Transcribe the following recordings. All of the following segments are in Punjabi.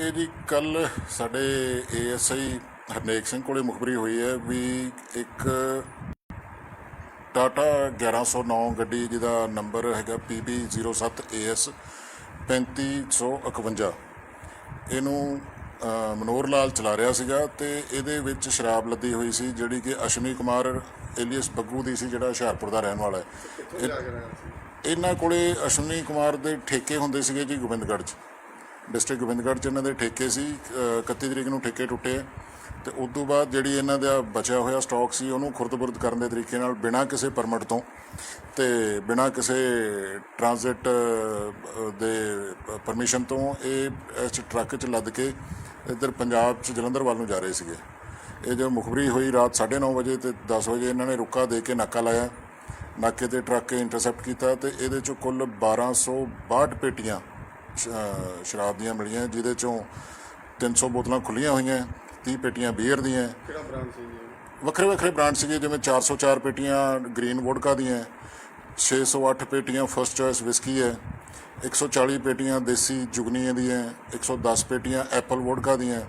ਇਹ ਜੀ ਕੱਲ ਸਾਡੇ ਏਐਸਆਈ ਹਰਨੇਕ ਸਿੰਘ ਕੋਲੇ ਮੁਖਬਰੀ ਹੋਈ ਹੈ ਵੀ ਇੱਕ ਟਾਟਾ 1109 ਗੱਡੀ ਜਿਹਦਾ ਨੰਬਰ ਹੈਗਾ PB07AS 3551 ਇਹਨੂੰ ਅ, ਮਨੋਹਰ ਲਾਲ ਚਲਾ ਰਿਹਾ ਸੀਗਾ ਤੇ ਇਹਦੇ ਵਿੱਚ ਸ਼ਰਾਬ ਲੱਦੀ ਹੋਈ ਸੀ ਜਿਹੜੀ ਕਿ ਅਸ਼ਵਨੀ ਕੁਮਾਰ ਏਲੀਅਸ ਬੱਗੂ ਦੀ ਸੀ ਜਿਹੜਾ ਹੁਸ਼ਿਆਰਪੁਰ ਦਾ ਰਹਿਣ ਵਾਲਾ ਹੈ। ਇਹ- ਇਹਨਾਂ ਕੋਲੇ ਅਸ਼ਵਨੀ ਕੁਮਾਰ ਦੇ ਠੇਕੇ ਹੁੰਦੇ ਸੀਗੇ ਜੀ ਗੋਬਿੰਦਗੜ੍ਹ 'ਚ। ਡਿਸਟ੍ਰਿਕਟ ਗੋਬਿੰਦਗੜ੍ਹ 'ਚ ਇਹਨਾਂ ਦੇ ਠੇਕੇ ਸੀ ਅ, 31 ਤਰੀਕ ਨੂੰ ਠੇਕੇ ਟੁੱਟੇ ਤੇ ਉਸ ਤੋਂ ਬਾਅਦ ਜਿਹੜੀ ਇਹਨਾਂ ਦਾ ਬਚਿਆ ਹੋਇਆ ਸਟਾਕ ਸੀ ਉਹਨੂੰ ਖੁਰਦ-ਬੁਰਦ ਕਰਨ ਦੇ ਤਰੀਕੇ ਨਾਲ ਬਿਨਾਂ ਕਿਸੇ ਪਰਮਿਟ ਤੋਂ ਤੇ ਬਿਨਾਂ ਕਿਸੇ ਟ੍ਰਾਂਜ਼ਿਟ ਦੇ ਪਰਮਿਸ਼ਨ ਤੋਂ ਇਹ ਇਸ ਟਰੱਕ 'ਚ ਲੱਦ ਕੇ ਇੱਧਰ ਪੰਜਾਬ 'ਚ ਜਲੰਧਰ ਵੱਲ ਨੂੰ ਜਾ ਰਹੇ ਸੀਗੇ। ਇਹ ਜੋ ਮੁਖਬਰੀ ਹੋਈ ਰਾਤ 9:30 ਵਜੇ ਤੇ 10 ਵਜੇ ਇਹਨਾਂ ਨੇ ਰੁੱਕਾ ਦੇ ਕੇ ਨਾਕਾ ਲਾਇਆ। ਨਾਕੇ ਤੇ ਟਰੱਕ ਇੰਟਰਸੈਪਟ ਕੀਤਾ ਤੇ ਇਹਦੇ ਚੋਂ ਕੁੱਲ 1262 ਪੇਟੀਆਂ ਸ਼- ਅਹ ਸ਼ਰਾਬ ਦੀਆਂ ਮਿਲੀਆਂ ਜਿਹਦੇ ਚੋਂ 300 ਬੋਤਲਾਂ ਖੁੱਲੀਆਂ ਹੋਈਆਂ 30 ਪੇਟੀਆਂ ਬੀਅਰ ਦੀਆਂ। ਕਿਹੜਾ ਬ੍ਰਾਂਡ ਸੀ ਜੀ? ਵੱਖਰੇ ਵੱਖਰੇ ਬ੍ਰਾਂਡ ਸੀਗੇ ਜਿਵੇਂ 404 ਪੇਟੀਆਂ ਗ੍ਰੀਨ ਵੋਡਕਾ ਦੀਆਂ 608 ਪੇਟੀਆਂ ਫਰਸਟ ਚੋਇਸ ਵਿਸਕੀ ਹੈ 140 ਪੇਟੀਆਂ ਦੇਸੀ ਜੁਗਨੀਆਂ ਦੀਆਂ 110 ਪੇਟੀਆਂ ਐਪਲ ਵੋਡਕਾ ਦੀਆਂ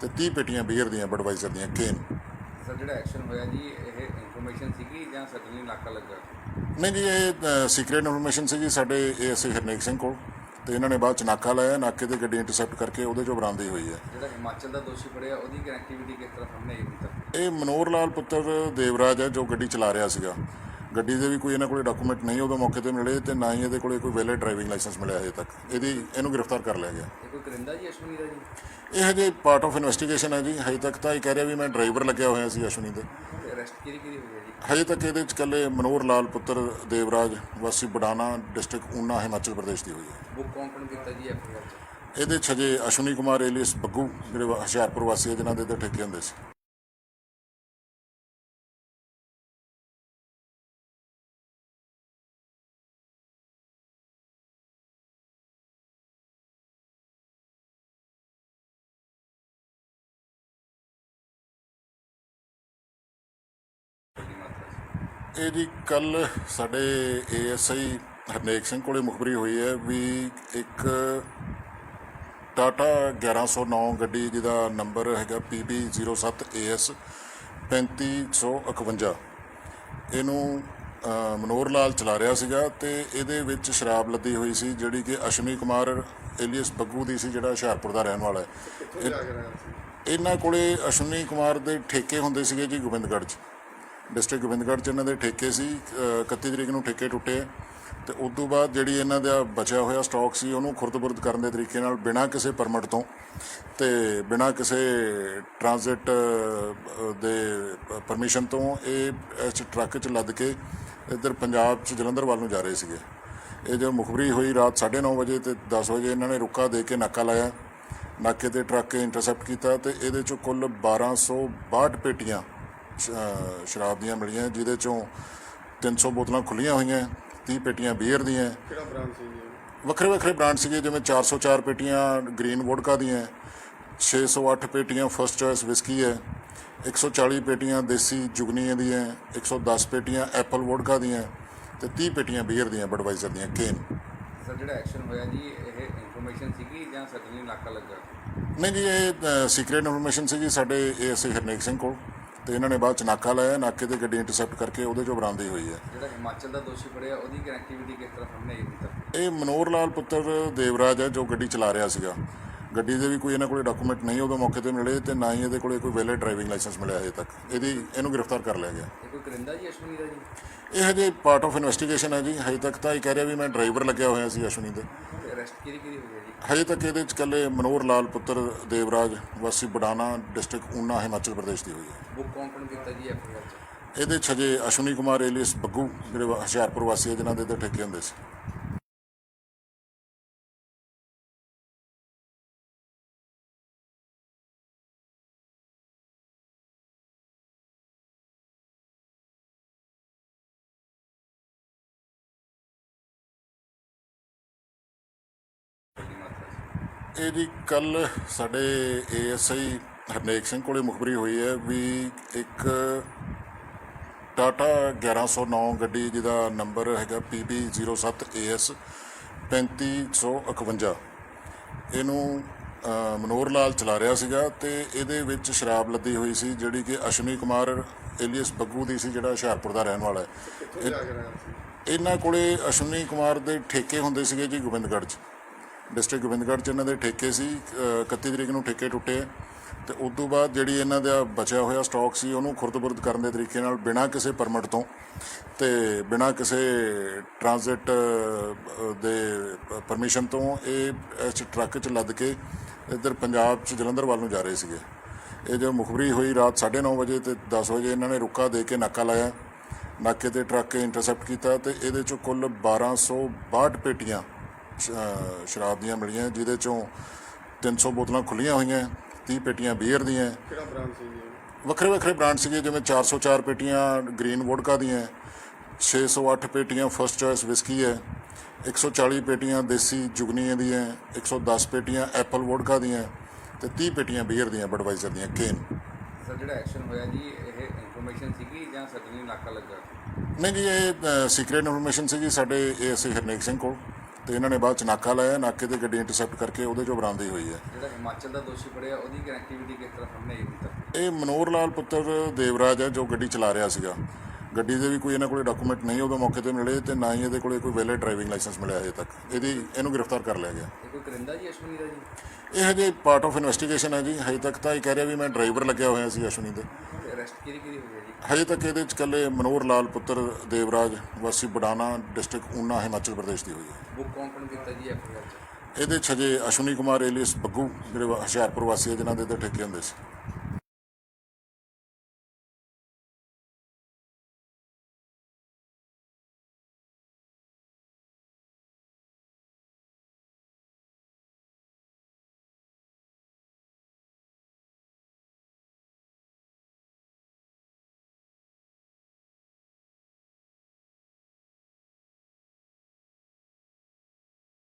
ਤੇ 30 ਪੇਟੀਆਂ ਬੀਅਰ ਦੀਆਂ ਬਡਵਾਈਜ਼ਰ ਦੀਆਂ ਕੇਨ ਸਰ ਜਿਹੜਾ ਐਕਸ਼ਨ ਹੋਇਆ ਜੀ ਇਹ ਇਨਫੋਰਮੇਸ਼ਨ ਸੀਗੀ ਜਾਂ ਸਡਨਲੀ ਨਾਕਾ ਲੱਗਾ? ਨਹੀਂ ਜੀ ਇਹ ਸੀਕ੍ਰੀਟ ਇਨਫੋਰਮੇਸ਼ਨ ਸੀ ਜੀ ਸਾਡੇ ਏਐਸਆਈ ਹਰਨੇਕ ਸਿੰਘ ਕੋਲ। ਤੇ ਇਹਨਾਂ ਨੇ ਬਾਅਦ ਚ ਨਾਕਾ ਲਾਇਆ ਨਾਕੇ ਤੇ ਗੱਡੀ ਇੰਟਰਸੈਪਟ ਕਰਕੇ ਉਹਦੇ ਚੋਂ ਬਰਾਮਦੀ ਹੋਈ ਹੈ। ਜਿਹੜਾ ਹਿਮਾਚਲ ਦਾ ਦੋਸ਼ੀ ਫੜਿਆ ਉਹਦੀ ਕਨੈਕਟੀਵਿਟੀ ਕਿਸ ਤਰ੍ਹਾਂ ਸਾਹਮਣੇ ਆਈ? ਹੁਣ ਤੱਕ ਇਹ ਮਨੋਹਰ ਲਾਲ ਪੁੱਤਰ ਦੇਵਰਾਜ ਹੈ ਜੋ ਗੱਡੀ ਚਲਾ ਰਿਹਾ ਸੀਗਾ। ਗੱਡੀ ਦੇ ਵੀ ਕੋਈ ਇਹਨਾਂ ਕੋਲੇ ਡਾਕੂਮੈਂਟ ਨਹੀਂ ਉਦੋਂ ਮੌਕੇ ਤੇ ਮਿਲੇ ਤੇ ਨਾ ਹੀ ਇਹਦੇ ਕੋਲੇ ਕੋਈ ਵੈਲਿਡ ਡਰਾਈਵਿੰਗ ਲਾਇਸੈਂਸ ਮਿਲਿਆ ਹਜੇ ਤੱਕ। ਇਹਦੀ ਇਹਨੂੰ ਗ੍ਰਿਫਤਾਰ ਕਰ ਲਿਆ ਗਿਆ। ਇਹ ਕੋਈ ਕਰਿੰਦਾ ਜੀ ਅਸ਼ਵਨੀ ਦਾ ਜੀ? ਇਹ ਹਜੇ ਪਾਰਟ ਆਫ ਇਨਵੈਸਟੀਗੇਸ਼ਨ ਹੈ ਜੀ। ਹਜੇ ਤੱਕ ਤਾਂ ਇਹ ਕਹਿ ਰਿਹਾ ਵੀ ਮੈਂ ਡਰਾਈਵਰ ਲੱਗਿਆ ਹੋਇਆ ਸੀ ਅਸ਼ਵਨੀ ਦੇ। ਅਰੈਸਟ ਕਿਹਦੀ ਕਿਹਦੀ ਹੋਈ ਹੈ ਜੀ? ਹਜੇ ਤੱਕ ਇਹਦੇ ਵਿੱਚ ਇਕੱਲੇ ਮਨੋਹਰ ਲਾਲ ਪੁੱਤਰ ਦੇਵਰਾਜ ਵਾਸੀ ਬਡਾਨਾ ਡਿਸਟ੍ਰਿਕਟ ਊਨਾ ਹਿਮਾਚਲ ਪ੍ਰਦੇਸ਼ ਦੀ ਹੋਈ ਹੈ। ਬੁੱਕ ਕੌਣ ਕੀਤਾ ਜੀ ਐਫ ਆਈ ਆਰ ਚ? ਇਹਦੇ 'ਚ ਹਜੇ ਅਸ਼ਵਨੀ ਕੁਮਾਰ ਏਲੀਅਸ ਬੱਗੂ ਜਿਹੜੇ ਹੁਸ਼ਿਆਰਪੁਰ ਵਾਸੀ ਹੈ ਜਿਨ੍ਹਾਂ ਦੇ ਤੇ ਠੇਕੇ ਹੁੰਦੇ ਸੀ। ਮਾਤਰਾ ਚ ਇਹ ਜੀ ਕੱਲ ਸਾਡੇ ਏਐਸਆਈ ਹਰਨੇਕ ਸਿੰਘ ਕੋਲੇ ਮੁਖਬਰੀ ਹੋਈ ਹੈ ਵੀ ਇੱਕ ਟਾਟਾ 1109 ਗੱਡੀ ਜਿਹਦਾ ਨੰਬਰ ਹੈਗਾ PB07AS 3551 ਇਹਨੂੰ ਅ, ਮਨੋਹਰ ਲਾਲ ਚਲਾ ਰਿਹਾ ਸੀਗਾ ਤੇ ਇਹਦੇ ਵਿੱਚ ਸ਼ਰਾਬ ਲੱਦੀ ਹੋਈ ਸੀ ਜਿਹੜੀ ਕਿ ਅਸ਼ਵਨੀ ਕੁਮਾਰ ਏਲੀਅਸ ਬੱਗੂ ਦੀ ਸੀ ਜਿਹੜਾ ਹੁਸ਼ਿਆਰਪੁਰ ਦਾ ਰਹਿਣ ਵਾਲਾ ਹੈ। ਇਹਨਾਂ ਕੋਲੇ ਅਸ਼ਵਨੀ ਕੁਮਾਰ ਦੇ ਠੇਕੇ ਹੁੰਦੇ ਸੀਗੇ ਜੀ ਗੋਬਿੰਦਗੜ੍ਹ 'ਚ। ਡਿਸਟ੍ਰਿਕਟ ਗੋਬਿੰਦਗੜ੍ਹ 'ਚ ਇਹਨਾਂ ਦੇ ਠੇਕੇ ਸੀ ਅ, 31 ਤਰੀਕ ਨੂੰ ਠੇਕੇ ਟੁੱਟੇ ਤੇ ਉਸ ਤੋਂ ਬਾਅਦ ਜਿਹੜੀ ਇਹਨਾਂ ਦਾ ਬਚਿਆ ਹੋਇਆ ਸਟਾਕ ਸੀ ਉਹਨੂੰ ਖੁਰਦ-ਬੁਰਦ ਕਰਨ ਦੇ ਤਰੀਕੇ ਨਾਲ ਬਿਨਾਂ ਕਿਸੇ ਪਰਮਿਟ ਤੋਂ ਤੇ ਬਿਨਾਂ ਕਿਸੇ ਟ੍ਰਾਂਜ਼ਿਟ ਦੇ ਪਰਮਿਸ਼ਨ ਤੋਂ ਇਹ ਇਸ ਟਰੱਕ 'ਚ ਲੱਦ ਕੇ ਇੱਧਰ ਪੰਜਾਬ 'ਚ ਜਲੰਧਰ ਵੱਲ ਨੂੰ ਜਾ ਰਹੇ ਸੀਗੇ। ਇਹ ਜੋ ਮੁਖਬਰੀ ਹੋਈ ਰਾਤ 9:30 ਵਜੇ ਤੇ 10 ਵਜੇ ਇਹਨਾਂ ਨੇ ਰੁੱਕਾ ਦੇ ਕੇ ਨਾਕਾ ਲਾਇਆ। ਨਾਕੇ ਤੇ ਟਰੱਕ ਇੰਟਰਸੈਪਟ ਕੀਤਾ ਤੇ ਇਹਦੇ ਚੋਂ ਕੁੱਲ 1262 ਪੇਟੀਆਂ ਸ਼- ਅ, ਸ਼ਰਾਬ ਦੀਆਂ ਮਿਲੀਆਂ ਜਿਹਦੇ ਚੋਂ 300 ਬੋਤਲਾਂ ਖੁੱਲੀਆਂ ਹੋਈਆਂ 30 ਪੇਟੀਆਂ ਬੀਅਰ ਦੀਆਂ। ਕਿਹੜਾ ਬ੍ਰਾਂਡ ਸੀ ਜੀ? ਵੱਖਰੇ ਵੱਖਰੇ ਬ੍ਰਾਂਡ ਸੀਗੇ ਜਿਵੇਂ 404 ਪੇਟੀਆਂ ਗ੍ਰੀਨ ਵੋਡਕਾ ਦੀਆਂ 608 ਪੇਟੀਆਂ ਫਰਸਟ ਚੋਇਸ ਵਿਸਕੀ ਹੈ 140 ਪੇਟੀਆਂ ਦੇਸੀ ਜੁਗਨੀਆਂ ਦੀਆਂ 110 ਪੇਟੀਆਂ ਐਪਲ ਵੋਡਕਾ ਦੀਆਂ ਤੇ 30 ਪੇਟੀਆਂ ਬੀਅਰ ਦੀਆਂ ਬਡਵਾਈਜ਼ਰ ਦੀਆਂ ਕੇਨ ਸਰ ਜਿਹੜਾ ਐਕਸ਼ਨ ਹੋਇਆ ਜੀ ਇਹ ਇਨਫੋਰਮੇਸ਼ਨ ਸੀਗੀ ਜਾਂ ਸਡਨਲੀ ਨਾਕਾ ਲੱਗਾ? ਨਹੀਂ ਜੀ ਇਹ ਸੀਕ੍ਰੀਟ ਇਨਫੋਰਮੇਸ਼ਨ ਸੀ ਜੀ ਸਾਡੇ ਏਐਸਆਈ ਹਰਨੇਕ ਸਿੰਘ ਕੋਲ। ਤੇ ਇਹਨਾਂ ਨੇ ਬਾਅਦ ਚ ਨਾਕਾ ਲਾਇਆ ਨਾਕੇ ਤੇ ਗੱਡੀ ਇੰਟਰਸੈਪਟ ਕਰਕੇ ਉਹਦੇ ਚੋਂ ਬਰਾਮਦੀ ਹੋਈ ਹੈ। ਜਿਹੜਾ ਹਿਮਾਚਲ ਦਾ ਦੋਸ਼ੀ ਫੜਿਆ ਉਹਦੀ ਕਨੈਕਟੀਵਿਟੀ ਕਿਸ ਤਰ੍ਹਾਂ ਸਾਹਮਣੇ ਆਈ? ਹੁਣ ਤੱਕ ਇਹ ਮਨੋਹਰ ਲਾਲ ਪੁੱਤਰ ਦੇਵਰਾਜ ਹੈ ਜੋ ਗੱਡੀ ਚਲਾ ਰਿਹਾ ਸੀਗਾ। ਗੱਡੀ ਦੇ ਵੀ ਕੋਈ ਇਹਨਾਂ ਕੋਲੇ ਡਾਕੂਮੈਂਟ ਨਹੀਂ ਉਦੋਂ ਮੌਕੇ ਤੇ ਮਿਲੇ ਤੇ ਨਾ ਹੀ ਇਹਦੇ ਕੋਲੇ ਕੋਈ ਵੈਲਿਡ ਡਰਾਈਵਿੰਗ ਲਾਇਸੈਂਸ ਮਿਲਿਆ ਹਜੇ ਤੱਕ। ਇਹਦੀ ਇਹਨੂੰ ਗ੍ਰਿਫਤਾਰ ਕਰ ਲਿਆ ਗਿਆ। ਇਹ ਕੋਈ ਕਰਿੰਦਾ ਜੀ ਅਸ਼ਵਨੀ ਦਾ ਜੀ? ਇਹ ਹਜੇ ਪਾਰਟ ਆਫ ਇਨਵੈਸਟੀਗੇਸ਼ਨ ਹੈ ਜੀ। ਹਜੇ ਤੱਕ ਤਾਂ ਇਹ ਕਹਿ ਰਿਹਾ ਵੀ ਮੈਂ ਡਰਾਈਵਰ ਲੱਗਿਆ ਹੋਇਆ ਸੀ ਅਸ਼ਵਨੀ ਦੇ। ਅਰੈਸਟ ਕਿਹਦੀ ਕਿਹਦੀ ਹੋਈ ਹੈ ਜੀ? ਹਜੇ ਤੱਕ ਇਹਦੇ ਵਿੱਚ ਇਕੱਲੇ ਮਨੋਹਰ ਲਾਲ ਪੁੱਤਰ ਦੇਵਰਾਜ ਵਾਸੀ ਬਡਾਨਾ ਡਿਸਟ੍ਰਿਕਟ ਊਨਾ ਹਿਮਾਚਲ ਪ੍ਰਦੇਸ਼ ਦੀ ਹੋਈ ਹੈ। ਬੁੱਕ ਕੌਣ ਕੌਣ ਕੀਤਾ ਜੀ ਐਫ ਆਈ ਆਰ ਚ? ਇਹਦੇ 'ਚ ਹਜੇ ਅਸ਼ਵਨੀ ਕੁਮਾਰ ਏਲੀਅਸ ਬੱਗੂ ਜਿਹੜੇ ਹੁਸ਼ਿਆਰਪੁਰ ਵਾਸੀ ਹੈ ਜਿਨ੍ਹਾਂ ਦੇ ਤੇ ਠੇਕੇ ਹੁੰਦੇ ਸੀ। ਮਾਤਰਾ ਚ ਇਹ ਜੀ ਕੱਲ ਸਾਡੇ ਏਐਸਆਈ ਹਰਨੇਕ ਸਿੰਘ ਕੋਲੇ ਮੁਖਬਰੀ ਹੋਈ ਹੈ ਵੀ ਇੱਕ ਟਾਟਾ 1109 ਗੱਡੀ ਜਿਹਦਾ ਨੰਬਰ ਹੈਗਾ PB07AS 3551 ਇਹਨੂੰ ਅ, ਮਨੋਹਰ ਲਾਲ ਚਲਾ ਰਿਹਾ ਸੀਗਾ ਤੇ ਇਹਦੇ ਵਿੱਚ ਸ਼ਰਾਬ ਲੱਦੀ ਹੋਈ ਸੀ ਜਿਹੜੀ ਕਿ ਅਸ਼ਵਨੀ ਕੁਮਾਰ ਏਲੀਅਸ ਬੱਗੂ ਦੀ ਸੀ ਜਿਹੜਾ ਹੁਸ਼ਿਆਰਪੁਰ ਦਾ ਰਹਿਣ ਵਾਲਾ ਹੈ। ਇਹਨਾਂ ਕੋਲੇ ਅਸ਼ਵਨੀ ਕੁਮਾਰ ਦੇ ਠੇਕੇ ਹੁੰਦੇ ਸੀਗੇ ਜੀ ਗੋਬਿੰਦਗੜ੍ਹ 'ਚ। ਡਿਸਟ੍ਰਿਕਟ ਗੋਬਿੰਦਗੜ੍ਹ 'ਚ ਇਹਨਾਂ ਦੇ ਠੇਕੇ ਸੀ ਅ, 31 ਤਰੀਕ ਨੂੰ ਠੇਕੇ ਟੁੱਟੇ ਤੇ ਉਸ ਤੋਂ ਬਾਅਦ ਜਿਹੜੀ ਇਹਨਾਂ ਦਾ ਬਚਿਆ ਹੋਇਆ ਸਟਾਕ ਸੀ ਉਹਨੂੰ ਖੁਰਦ-ਬੁਰਦ ਕਰਨ ਦੇ ਤਰੀਕੇ ਨਾਲ ਬਿਨਾਂ ਕਿਸੇ ਪਰਮਿਟ ਤੋਂ ਤੇ ਬਿਨਾਂ ਕਿਸੇ ਟ੍ਰਾਂਜ਼ਿਟ ਦੇ ਪਰਮਿਸ਼ਨ ਤੋਂ ਇਹ ਇਸ ਟਰੱਕ 'ਚ ਲੱਦ ਕੇ ਇੱਧਰ ਪੰਜਾਬ 'ਚ ਜਲੰਧਰ ਵੱਲ ਨੂੰ ਜਾ ਰਹੇ ਸੀਗੇ। ਇਹ ਜੋ ਮੁਖਬਰੀ ਹੋਈ ਰਾਤ 9:30 ਵਜੇ ਤੇ 10 ਵਜੇ ਇਹਨਾਂ ਨੇ ਰੁੱਕਾ ਦੇ ਕੇ ਨਾਕਾ ਲਾਇਆ। ਨਾਕੇ ਤੇ ਟਰੱਕ ਇੰਟਰਸੈਪਟ ਕੀਤਾ ਤੇ ਇਹਦੇ ਚੋਂ ਕੁੱਲ 1262 ਪੇਟੀਆਂ ਸ਼- ਅਹ ਸ਼ਰਾਬ ਦੀਆਂ ਮਿਲੀਆਂ ਜਿਹਦੇ ਚੋਂ 300 ਬੋਤਲਾਂ ਖੁੱਲੀਆਂ ਹੋਈਆਂ 30 ਪੇਟੀਆਂ ਬੀਅਰ ਦੀਆਂ। ਕਿਹੜਾ ਬ੍ਰਾਂਡ ਸੀ ਜੀ ਉਹ? ਵੱਖਰੇ ਵੱਖਰੇ ਬ੍ਰਾਂਡ ਸੀਗੇ ਜਿਵੇਂ 404 ਪੇਟੀਆਂ ਗ੍ਰੀਨ ਵੋਡਕਾ ਦੀਆਂ 608 ਪੇਟੀਆਂ ਫਰਸਟ ਚੋਇਸ ਵਿਸਕੀ ਹੈ 140 ਪੇਟੀਆਂ ਦੇਸੀ ਜੁਗਨੀਆਂ ਦੀਆਂ 110 ਪੇਟੀਆਂ ਐਪਲ ਵੋਡਕਾ ਦੀਆਂ ਤੇ 30 ਪੇਟੀਆਂ ਬੀਅਰ ਦੀਆਂ ਬਡਵਾਈਜ਼ਰ ਦੀਆਂ ਕੇਨ ਸਰ ਜਿਹੜਾ ਐਕਸ਼ਨ ਹੋਇਆ ਜੀ ਇਹ ਇਨਫੋਰਮੇਸ਼ਨ ਸੀਗੀ ਜਾਂ ਸਡਨਲੀ ਨਾਕਾ ਲੱਗਾ? ਨਹੀਂ ਜੀ ਇਹ ਸੀਕ੍ਰੀਟ ਇਨਫੋਰਮੇਸ਼ਨ ਸੀਗੀ ਸਾਡੇ ਏਐਸਏ ਹਰਨੇਕ ਸਿੰਘ ਕੋਲ। ਤੇ ਇਹਨਾਂ ਨੇ ਬਾਅਦ ਚ ਨਾਕਾ ਲਾਇਆ ਨਾਕੇ ਤੇ ਗੱਡੀ ਇੰਟਰਸੈਪਟ ਕਰਕੇ ਉਹਦੇ ਚੋਂ ਬਰਾਮਦੀ ਹੋਈ ਹੈ। ਜਿਹੜਾ ਹਿਮਾਚਲ ਦਾ ਦੋਸ਼ੀ ਫੜਿਆ ਉਹਦੀ ਕਨੈਕਟੀਵਿਟੀ ਕਿਸ ਤਰ੍ਹਾਂ ਸਾਹਮਣੇ ਆਈ ਹੁਣ ਤੱਕ ਇਹ ਮਨੋਹਰ ਲਾਲ ਪੁੱਤਰ ਦੇਵਰਾਜ ਹੈ ਜੋ ਗੱਡੀ ਚਲਾ ਰਿਹਾ ਸੀਗਾ। ਗੱਡੀ ਦੇ ਵੀ ਕੋਈ ਇਹਨਾਂ ਕੋਲੇ ਡਾਕੂਮੈਂਟ ਨਹੀਂ ਉਦੋਂ ਮੌਕੇ ਤੇ ਮਿਲੇ ਤੇ ਨਾ ਹੀ ਇਹਦੇ ਕੋਲੇ ਕੋਈ ਵੈਲਿਡ ਡਰਾਈਵਿੰਗ ਲਾਇਸੈਂਸ ਮਿਲਿਆ ਅਜੇ ਤੱਕ। ਇਹਦੀ ਇਹਨੂੰ ਗ੍ਰਿਫਤਾਰ ਕਰ ਲਿਆ ਗਿਆ। ਇਹ ਕੋਈ ਕਰਿੰਦਾ ਜੀ ਅਸ਼ਵਨੀ ਦਾ ਜੀ? ਇਹ ਹਜੇ ਪਾਰਟ ਆਫ ਇਨਵੈਸਟੀਗੇਸ਼ਨ ਹੈ ਜੀ। ਹਜੇ ਤੱਕ ਤਾਂ ਇਹ ਕਹਿ ਰਿਹਾ ਵੀ ਮੈਂ ਡਰਾਈਵਰ ਲੱਗਿਆ ਹੋਇਆ ਸੀ ਅਸ਼ਵਨੀ ਦੇ। ਅਰੈਸਟ ਕਿਹਦੀ ਕਿਹਦੀ ਹੋਈ ਹੈ ਜੀ ਹਜੇ ਤੱਕ ਇਹਦੇ ਚ ਇਕੱਲੇ ਮਨੋਹਰ ਲਾਲ ਪੁੱਤਰ ਦੇਵਰਾਜ ਵਾਸੀ ਬਡਾਨਾ ਡਿਸਟ੍ਰਿਕਟ ਊਨਾ ਹਿਮਾਚਲ ਪ੍ਰਦੇਸ਼ ਦੀ ਹੋਈ ਹੈ। ਬੁੱਕ ਕੌਣ ਕੌਣ ਕੀਤਾ ਜੀ ਐਫਆਈਆਰ ਚ? ਇਹਦੇ ਚ ਹਜੇ ਅਸ਼ਵਨੀ ਕੁਮਾਰ ਏਲੀਅਸ ਬੱਗੂ ਜਿਹੜੇ ਹੁਸ਼ਿਆਰਪੁਰ ਵਾਸੀ ਹੈ ਜਿਨ੍ਹਾਂ ਦੇ ਤੇ ਠੇਕੇ ਹੁੰਦੇ ਸੀ।